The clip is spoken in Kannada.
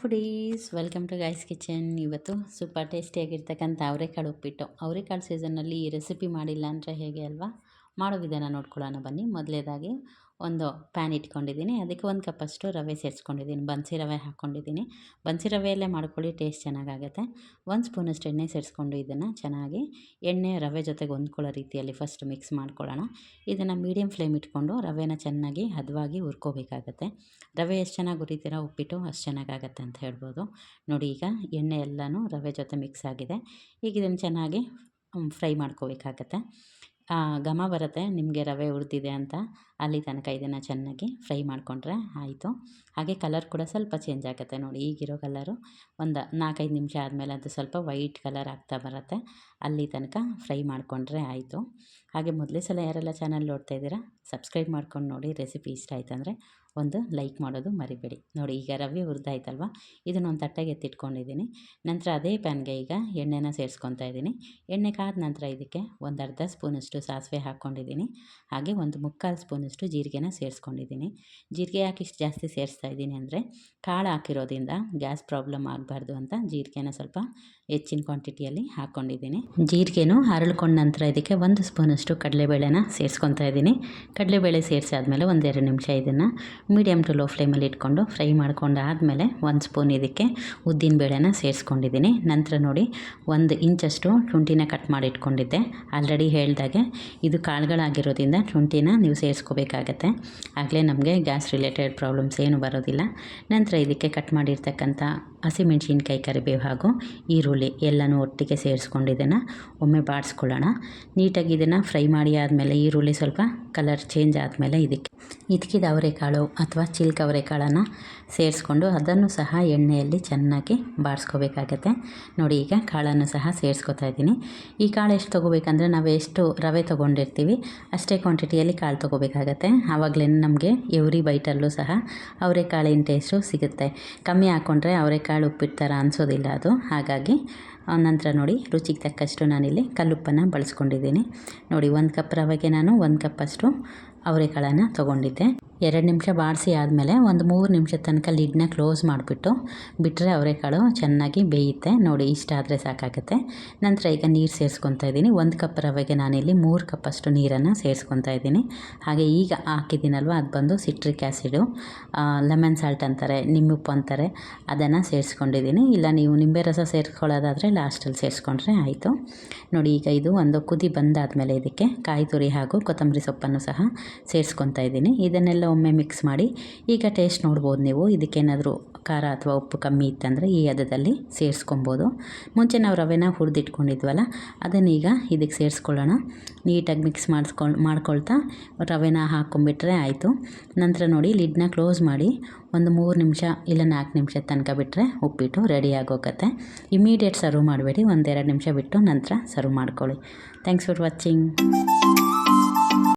Foodies welcome to guys kitchen ಇವತ್ತು ಸೂಪರ್ ಟೇಸ್ಟಿಯಾಗಿರ್ತಕ್ಕಂಥ ಅವರೆಕಾಳು ಉಪ್ಪಿಟ್ಟು. ಅವರೆಕಾಳು ಸೀಸನ್ನಲ್ಲಿ ಈ ರೆಸಿಪಿ ಮಾಡಿಲ್ಲ ಅಂದರೆ ಹೇಗೆ ಅಲ್ವಾ? ಮಾಡೋ ವಿಧಾನ ನೋಡ್ಕೊಳ್ಳೋಣ ಬನ್ನಿ. ಮೊದಲೇದಾಗಿ ಒಂದು ಪ್ಯಾನ್ ಇಟ್ಕೊಂಡಿದ್ದೀನಿ. ಅದಕ್ಕೆ ಒಂದು ಕಪ್ಪಷ್ಟು ರವೆ ಸೇರಿಸ್ಕೊಂಡಿದ್ದೀನಿ. ಬನ್ಸಿ ರವೆ ಹಾಕ್ಕೊಂಡಿದ್ದೀನಿ. ಬನ್ಸಿ ರವೆಯಲ್ಲೇ ಮಾಡ್ಕೊಳ್ಳಿ ಟೇಸ್ಟ್ ಚೆನ್ನಾಗಾಗುತ್ತೆ. ಒಂದು ಸ್ಪೂನಷ್ಟು ಎಣ್ಣೆ ಸೇರಿಸ್ಕೊಂಡು ಇದನ್ನು ಚೆನ್ನಾಗಿ ಎಣ್ಣೆ, ರವೆ ಜೊತೆಗೆ ಹೊಂದ್ಕೊಳ್ಳೋ ರೀತಿಯಲ್ಲಿ ಫಸ್ಟ್ ಮಿಕ್ಸ್ ಮಾಡ್ಕೊಳ್ಳೋಣ. ಇದನ್ನು ಮೀಡಿಯಮ್ ಫ್ಲೇಮ್ ಇಟ್ಕೊಂಡು ರವೆನ ಚೆನ್ನಾಗಿ ಹದವಾಗಿ ಹುರ್ಕೋಬೇಕಾಗತ್ತೆ. ರವೆ ಎಷ್ಟು ಚೆನ್ನಾಗಿ ಹುರಿತೀರ ಉಪ್ಪಿಟ್ಟು ಅಷ್ಟು ಚೆನ್ನಾಗಾಗತ್ತೆ ಅಂತ ಹೇಳ್ಬೋದು. ನೋಡಿ, ಈಗ ಎಣ್ಣೆ ಎಲ್ಲನೂ ರವೆ ಜೊತೆ ಮಿಕ್ಸ್ ಆಗಿದೆ. ಈಗ ಇದನ್ನು ಚೆನ್ನಾಗಿ ಫ್ರೈ ಮಾಡ್ಕೋಬೇಕಾಗತ್ತೆ. ಘಮ ಬರುತ್ತೆ. ನಿಮಗೆ ರವೆ ಹುರಿದಿದೆ ಅಂತ. ಅಲ್ಲಿ ತನಕ ಇದನ್ನು ಚೆನ್ನಾಗಿ ಫ್ರೈ ಮಾಡಿಕೊಂಡ್ರೆ ಆಯಿತು. ಹಾಗೆ ಕಲರ್ ಕೂಡ ಸ್ವಲ್ಪ ಚೇಂಜ್ ಆಗುತ್ತೆ ನೋಡಿ, ಈಗಿರೋ ಕಲರು ಒಂದು ನಾಲ್ಕೈದು ನಿಮಿಷ ಆದಮೇಲೆ ಅದು ಸ್ವಲ್ಪ ವೈಟ್ ಕಲರ್ ಆಗ್ತಾ ಬರುತ್ತೆ. ಅಲ್ಲಿ ತನಕ ಫ್ರೈ ಮಾಡಿಕೊಂಡ್ರೆ ಆಯಿತು. ಹಾಗೆ ಮೊದಲೇ ಸಲ ಯಾರೆಲ್ಲ ಚಾನಲ್ ನೋಡ್ತಾ ಇದ್ದೀರಾ ಸಬ್ಸ್ಕ್ರೈಬ್ ಮಾಡ್ಕೊಂಡು ನೋಡಿ ರೆಸಿಪಿ ಇಷ್ಟ ಆಯ್ತು ಅಂದರೆ ಒಂದು ಲೈಕ್ ಮಾಡೋದು ಮರಿಬೇಡಿ. ನೋಡಿ, ಈಗ ರವೆ ಹುರಿದಾಯ್ತಲ್ವ? ಇದನ್ನು ಒಂದು ತಟ್ಟೆಗೆ ಎತ್ತಿಟ್ಕೊಂಡಿದ್ದೀನಿ. ನಂತರ ಅದೇ ಪ್ಯಾನ್ಗೆ ಈಗ ಎಣ್ಣೆನ ಸೇರಿಸ್ಕೊತಾ ಇದ್ದೀನಿ. ಎಣ್ಣೆ ಕಾದ ನಂತರ ಇದಕ್ಕೆ ಒಂದು ಅರ್ಧ ಸ್ಪೂನಷ್ಟು ಸಾಸಿವೆ ಹಾಕ್ಕೊಂಡಿದ್ದೀನಿ ಹಾಗೆ ಒಂದು ಮುಕ್ಕಾಲು ಸ್ಪೂನಷ್ಟು ಜೀರಿಗೆನ ಸೇರಿಸ್ಕೊಂಡಿದ್ದೀನಿ. ಜೀರಿಗೆ ಯಾಕೆ ಇಷ್ಟು ಜಾಸ್ತಿ ಸೇರಿಸ್ತಾ ಇದ್ದೀನಿ ಅಂದರೆ ಕಾಳು ಹಾಕಿರೋದ್ರಿಂದ ಗ್ಯಾಸ್ ಪ್ರಾಬ್ಲಮ್ ಆಗಬಾರ್ದು ಅಂತ ಜೀರಿಗೆನ ಸ್ವಲ್ಪ ಹೆಚ್ಚಿನ ಕ್ವಾಂಟಿಟಿಯಲ್ಲಿ ಹಾಕ್ಕೊಂಡಿದ್ದೀನಿ. ಜೀರಿಗೆನೂ ಹರಳ್ಕೊಂಡ ನಂತರ ಇದಕ್ಕೆ ಒಂದು ಸ್ಪೂನಷ್ಟು ಕಡಲೆಬೇಳೆನ ಸೇರಿಸ್ಕೊತಾ ಇದ್ದೀನಿ. ಕಡಲೆಬೇಳೆ ಸೇರಿಸಾದ್ಮೇಲೆ ಒಂದೆರಡು ನಿಮಿಷ ಇದನ್ನು ಮೀಡಿಯಮ್ ಟು ಲೋ ಫ್ಲೇಮಲ್ಲಿ ಇಟ್ಕೊಂಡು ಫ್ರೈ ಮಾಡ್ಕೊಂಡು ಆದಮೇಲೆ ಒಂದು ಸ್ಪೂನ್ ಇದಕ್ಕೆ ಉದ್ದಿನ ಬೇಳೆನ ಸೇರಿಸ್ಕೊಂಡಿದ್ದೀನಿ. ನಂತರ ನೋಡಿ ಒಂದು ಇಂಚಷ್ಟು ಶುಂಠಿನ ಕಟ್ ಮಾಡಿ ಇಟ್ಕೊಂಡಿದ್ದೆ ಆಲ್ರೆಡಿ ಹೇಳಿದಾಗೆ ಇದು ಕಾಳುಗಳಾಗಿರೋದ್ರಿಂದ ಶುಂಠಿನ ನೀವು ಸೇರಿಸ್ಕೋಬೇಕಾಗತ್ತೆ ಆಗಲೇ ನಮಗೆ ಗ್ಯಾಸ್ ರಿಲೇಟೆಡ್ ಪ್ರಾಬ್ಲಮ್ಸ್ ಏನು ಬರೋದಿಲ್ಲ. ನಂತರ ಇದಕ್ಕೆ ಕಟ್ ಮಾಡಿರ್ತಕ್ಕಂಥ ಹಸಿಮೆಣ್ಸಿನ್ಕಾಯಿ ಕರಿಬೇವು ಹಾಗೂ ಈರುಳ್ಳಿ ಎಲ್ಲನೂ ಒಟ್ಟಿಗೆ ಸೇರಿಸ್ಕೊಂಡು ಇದನ್ನು ಒಮ್ಮೆ ಬಾಡಿಸ್ಕೊಳ್ಳೋಣ. ನೀಟಾಗಿ ಇದನ್ನು ಫ್ರೈ ಮಾಡಿ ಆದಮೇಲೆ ಈರುಳ್ಳಿ ಸ್ವಲ್ಪ ಕಲರ್ ಚೇಂಜ್ ಆದಮೇಲೆ ಇದಕ್ಕೆ ಇದ್ಕಿದ ಅವರೆಕಾಳು ಅಥವಾ ಚಿಲ್ಕ ಅವರೆಕಾಳನ್ನು ಸೇರಿಸ್ಕೊಂಡು ಅದನ್ನು ಸಹ ಎಣ್ಣೆಯಲ್ಲಿ ಚೆನ್ನಾಗಿ ಬಾಡಿಸ್ಕೋಬೇಕಾಗತ್ತೆ. ನೋಡಿ ಈಗ ಕಾಳನ್ನು ಸಹ ಸೇರಿಸ್ಕೊತಾ ಇದ್ದೀನಿ. ಈ ಕಾಳು ಎಷ್ಟು ತೊಗೋಬೇಕಂದ್ರೆ ನಾವು ಎಷ್ಟು ರವೆ ತೊಗೊಂಡಿರ್ತೀವಿ, ಅಷ್ಟೇ ಕ್ವಾಂಟಿಟಿಯಲ್ಲಿ ಕಾಳು ತೊಗೋಬೇಕಾಗತ್ತೆ. ಆವಾಗಲೇ ನಮಗೆ ಎವ್ರಿ ಬೈಟಲ್ಲೂ ಸಹ ಅವರೆಕಾಳಿನ ಟೇಸ್ಟು ಸಿಗುತ್ತೆ. ಕಮ್ಮಿ ಹಾಕ್ಕೊಂಡ್ರೆ ಅವರೆಕಾಳು ಉಪ್ಪಿಟ್ಟು ಥರ ಅನಿಸೋದಿಲ್ಲ ಅದು. ಹಾಗಾಗಿ ನಂತರ ನೋಡಿ, ರುಚಿಗೆ ತಕ್ಕಷ್ಟು ನಾನಿಲ್ಲಿ ಕಲ್ಲುಪ್ಪನ್ನು ಬಳಸ್ಕೊಂಡಿದ್ದೀನಿ. ನೋಡಿ, ಒಂದು ಕಪ್ ರವೆಗೆ ನಾನು ಒಂದು ಕಪ್ಪಷ್ಟು ಅವರೆಕಾಳನ್ನು ತೊಗೊಂಡಿದ್ದೆ. ಎರಡು ನಿಮಿಷ ಬಾಡಿಸಿ ಆದಮೇಲೆ ಒಂದು ಮೂರು ನಿಮಿಷದ ತನಕ ಲಿಡ್ನ ಕ್ಲೋಸ್ ಮಾಡಿಬಿಟ್ಟು ಬಿಟ್ಟರೆ ಅವರೆಕಾಳು ಚೆನ್ನಾಗಿ ಬೇಯುತ್ತೆ. ನೋಡಿ, ಇಷ್ಟ ಆದರೆ ಸಾಕಾಗುತ್ತೆ. ನಂತರ ಈಗ ನೀರು ಸೇರಿಸ್ಕೊತಾ ಇದ್ದೀನಿ. ಒಂದು ಕಪ್ ರವೆಗೆ ನಾನಿಲ್ಲಿ ಮೂರು ಕಪ್ಪಷ್ಟು ನೀರನ್ನು ಸೇರಿಸ್ಕೊತಾ ಇದ್ದೀನಿ. ಹಾಗೆ ಈಗ ಹಾಕಿದ್ದೀನಲ್ವ, ಅದು ಬಂದು ಸಿಟ್ರಿಕ್ ಆ್ಯಸಿಡು ಲೆಮನ್ ಸಾಲ್ಟ್ ಅಂತಾರೆ ನಿಮ್ಮುಪ್ಪು ಅಂತಾರೆ, ಅದನ್ನು ಸೇರಿಸ್ಕೊಂಡಿದ್ದೀನಿ. ಇಲ್ಲ, ನೀವು ನಿಂಬೆ ರಸ ಸೇರಿಸ್ಕೊಳ್ಳೋದಾದರೆ ಲಾಸ್ಟಲ್ಲಿ ಸೇರಿಸ್ಕೊಂಡ್ರೆ ಆಯಿತು. ನೋಡಿ, ಈಗ ಇದು ಒಂದು ಕುದಿ ಬಂದಾದಮೇಲೆ ಇದಕ್ಕೆ ಕಾಯಿ ತುರಿ ಹಾಗೂ ಕೊತ್ತಂಬರಿ ಸೊಪ್ಪನ್ನು ಸಹ ಸೇರಿಸ್ಕೊತಾ ಇದ್ದೀನಿ. ಇದನ್ನೆಲ್ಲ ಒಮ್ಮೆ ಮಿಕ್ಸ್ ಮಾಡಿ, ಈಗ ಟೇಸ್ಟ್ ನೋಡ್ಬೋದು ನೀವು. ಇದಕ್ಕೇನಾದರೂ ಖಾರ ಅಥವಾ ಉಪ್ಪು ಕಮ್ಮಿ ಇತ್ತಂದರೆ ಈ ಹದದಲ್ಲಿ ಸೇರಿಸ್ಕೊಬೋದು. ಮುಂಚೆ ನಾವು ರವೆನ ಹುರಿದಿಟ್ಕೊಂಡಿದ್ವಲ್ಲ ಅದನ್ನೀಗ ಇದಕ್ಕೆ ಸೇರಿಸ್ಕೊಳ್ಳೋಣ. ನೀಟಾಗಿ ಮಿಕ್ಸ್ ಮಾಡಿಸ್ಕೊಂಡು ಮಾಡ್ಕೊಳ್ತಾ ರವೆನ ಹಾಕ್ಕೊಂಬಿಟ್ರೆ ಆಯಿತು. ನಂತರ ನೋಡಿ ಲಿಡ್ನ ಕ್ಲೋಸ್ ಮಾಡಿ ಒಂದು ಮೂರು ನಿಮಿಷ ಇಲ್ಲ ನಾಲ್ಕು ನಿಮಿಷ ತನಕ ಬಿಟ್ಟರೆ ಉಪ್ಪಿಟ್ಟು ರೆಡಿ ಆಗೋಗತ್ತೆ. ಇಮಿಡಿಯೇಟ್ ಸರ್ವ್ ಮಾಡಬೇಡಿ, ಒಂದೆರಡು ನಿಮಿಷ ಬಿಟ್ಟು ನಂತರ ಸರ್ವ್ ಮಾಡ್ಕೊಳ್ಳಿ. Thanks for watching